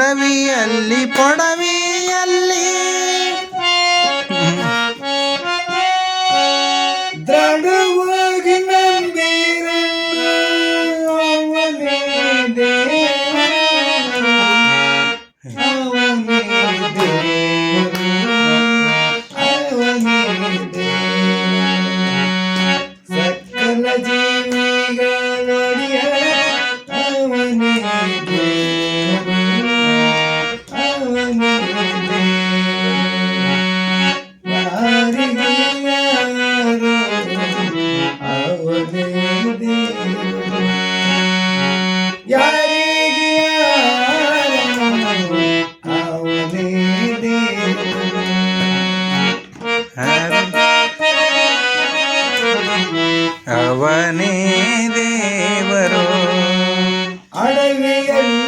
தடவி அள்ளி புடவி ಅವನೇ ದೇವರು ಅಡವಿಯಲ್ಲಿ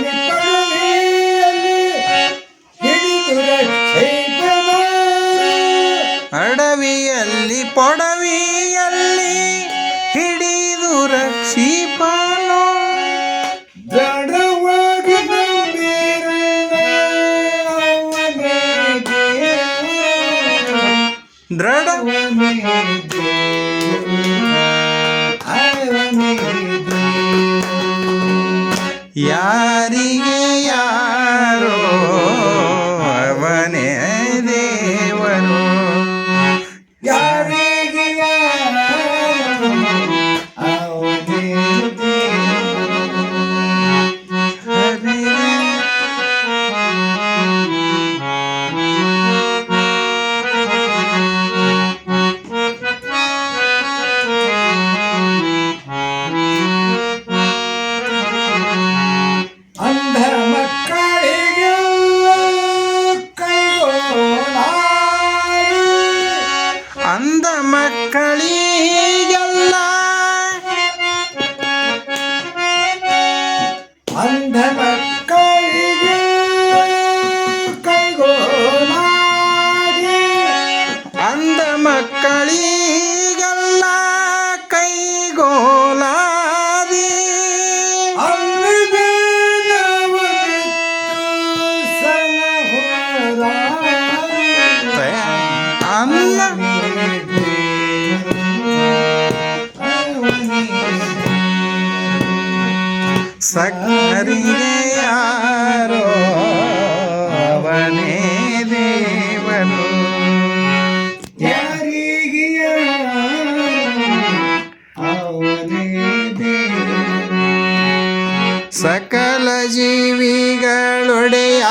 Yeah. ಸಕ್ಕರಿಗೆ ಅವನೇ ದೇವನು. ಯಾರಿಗೆ ಅವನೇ ದೇವ ಸಕಲ ಜೀವಿಗಳೊಡೆಯ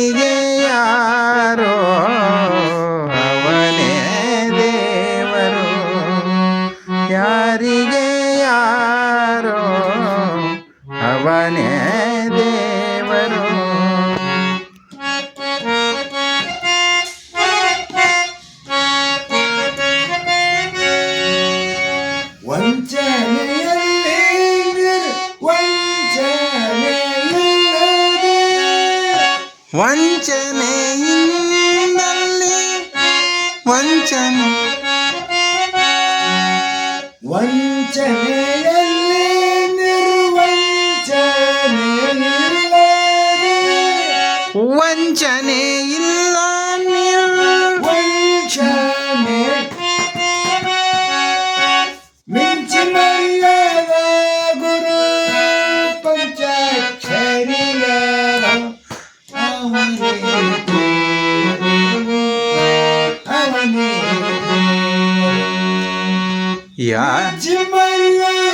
ಅವನಿಗೆ ಯಾರೋ ಅವನೇ ದೇವರು. ಯಾರಿಗೆ ಯಾರೋ ಅವನೇ వంచన్. 眼睛迷人。